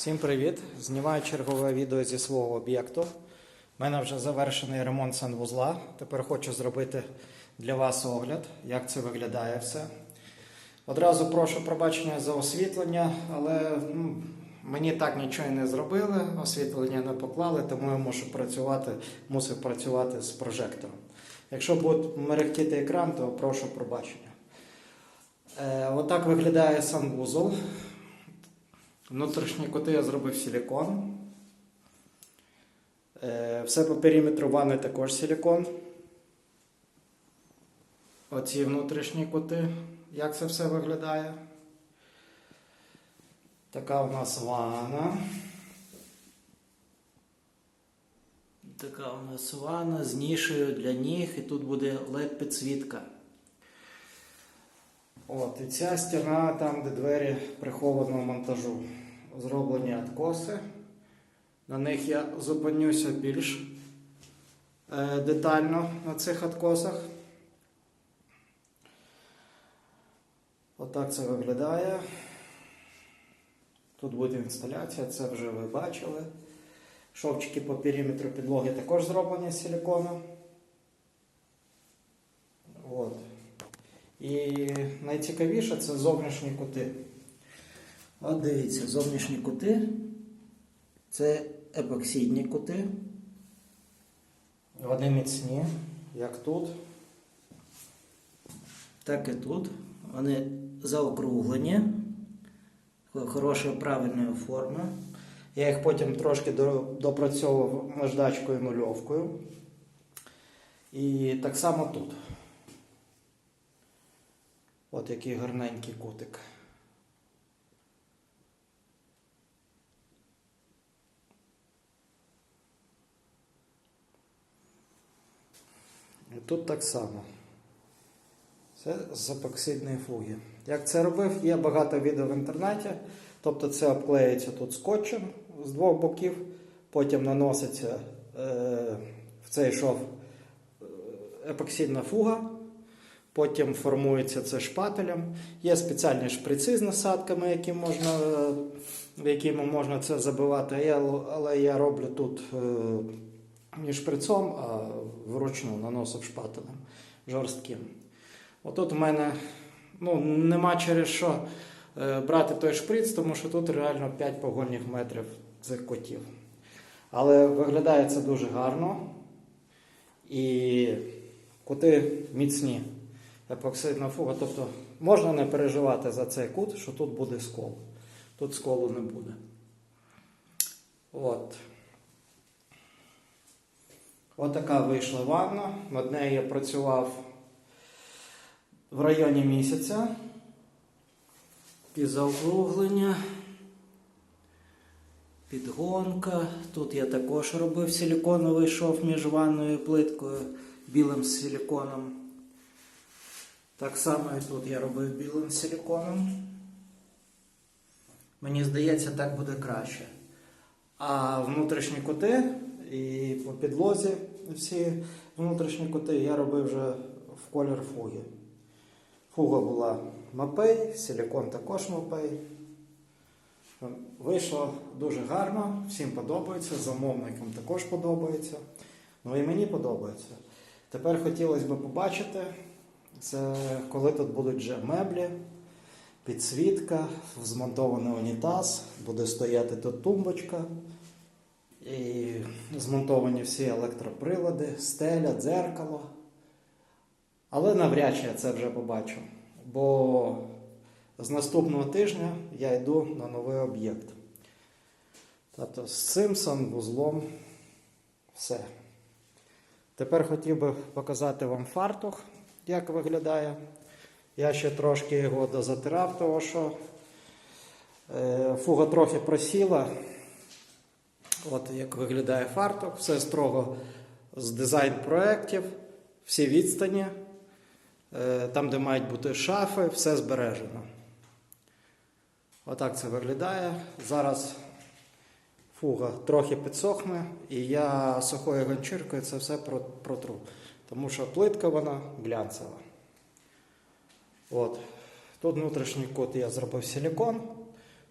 Всім привіт! Знімаю чергове відео зі свого об'єкту. У мене вже завершений ремонт санвузла. Тепер хочу зробити для вас огляд, як це виглядає все. Одразу прошу пробачення за освітлення, але ну, мені так нічого і не зробили, освітлення не поклали, тому я мушу працювати, мусив працювати з прожектором. Якщо буде мерехтіти екран, то прошу пробачення. Е, отак виглядає санвузол. Внутрішні кути я зробив силікон. Е, Все по периметру ванни також силікон. Оці внутрішні кути. Як це все виглядає? Така у нас ванна. Така у нас ванна з нішею для ніг, і тут буде LED підсвітка. От, і ця стіна, там, де двері прихованого монтажу, зроблені откоси. На них я зупинюся більш е, детально на цих откосах. Отак це виглядає. Тут буде інсталяція, це вже ви бачили. Шовчики по периметру підлоги також зроблені з силікону. От. І найцікавіше це зовнішні кути. От дивіться, зовнішні кути. Це епоксидні кути. Вони міцні, як тут, так і тут. Вони заокруглені, хорошої правильної форми. Я їх потім трошки допрацьовував наждачкою нульовкою. І так само тут. От який гарненький кутик. І тут так само. Це з епоксидної фуги. Як це робив, є багато відео в інтернеті. Тобто це обклеюється тут скотчем з двох боків, потім наноситься е, в цей шов е, епоксидна фуга, потім формується це шпателем. Є спеціальні шприци з насадками, які можна, е, якими можна це забивати. Але я роблю тут е, не шприцом, а вручну наносив шпателем жорстким. Отут у мене ну, нема через що е, брати той шприц, тому що тут реально 5 погольних метрів цих котів. Але виглядає це дуже гарно. І кути міцні. Епоксидна фуга. Тобто можна не переживати за цей кут, що тут буде скол. Тут сколу не буде. От. От вийшла ванна. Над нею я працював в районі місяця. Під заокруглення, підгонка. Тут я також робив силіконовий шов між ванною і плиткою білим силіконом. Так само і тут я робив білим силіконом. Мені здається, так буде краще. А внутрішні кути і по підлозі всі внутрішні кути я робив вже в колір фуги. Фуга була мапей, силікон також мапей. Вийшло дуже гарно, всім подобається, замовникам також подобається. Ну і мені подобається. Тепер хотілося б побачити, це коли тут будуть вже меблі, підсвітка, змонтований унітаз, буде стояти тут тумбочка. І змонтовані всі електроприлади, стеля, дзеркало. Але навряд чи я це вже побачу. Бо з наступного тижня я йду на новий об'єкт. Тобто з цим санвузлом все. Тепер хотів би показати вам фартух, як виглядає. Я ще трошки його дозатирав, тому що е, фуга трохи просіла. От як виглядає фартух, все строго з дизайн-проєктів, всі відстані, е, там, де мають бути шафи, все збережено. Отак це виглядає. Зараз фуга трохи підсохне, і я сухою ганчіркою це все протру. Тому що плитка вона глянцева. От. Тут внутрішній кут я зробив силікон.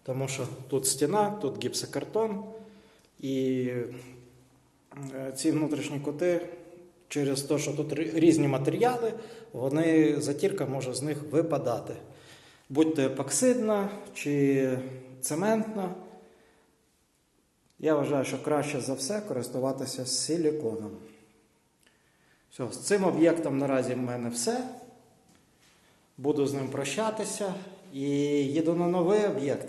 Тому що тут стіна, тут гіпсокартон, і е, ці внутрішні кути, через те, що тут різні матеріали, вони затірка може з них випадати. Будь то епоксидна чи цементна. Я вважаю, що краще за все користуватися силіконом. Все, з цим об'єктом наразі в мене все. Буду з ним прощатися і їду на новий об'єкт.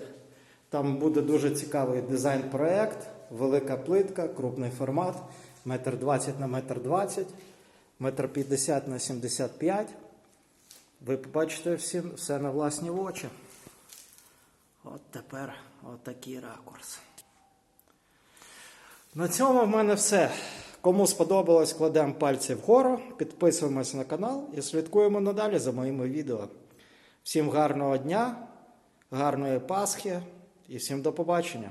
Там буде дуже цікавий дизайн-проект, велика плитка, крупний формат, метр 20 на метр 20, метр 50 на 75. Ви побачите всі, все на власні очі. От тепер отакий ракурс. На цьому в мене все. Кому сподобалось, кладемо пальці вгору, підписуємось на канал і слідкуємо надалі за моїми відео. Всім гарного дня, гарної Пасхи і всім до побачення!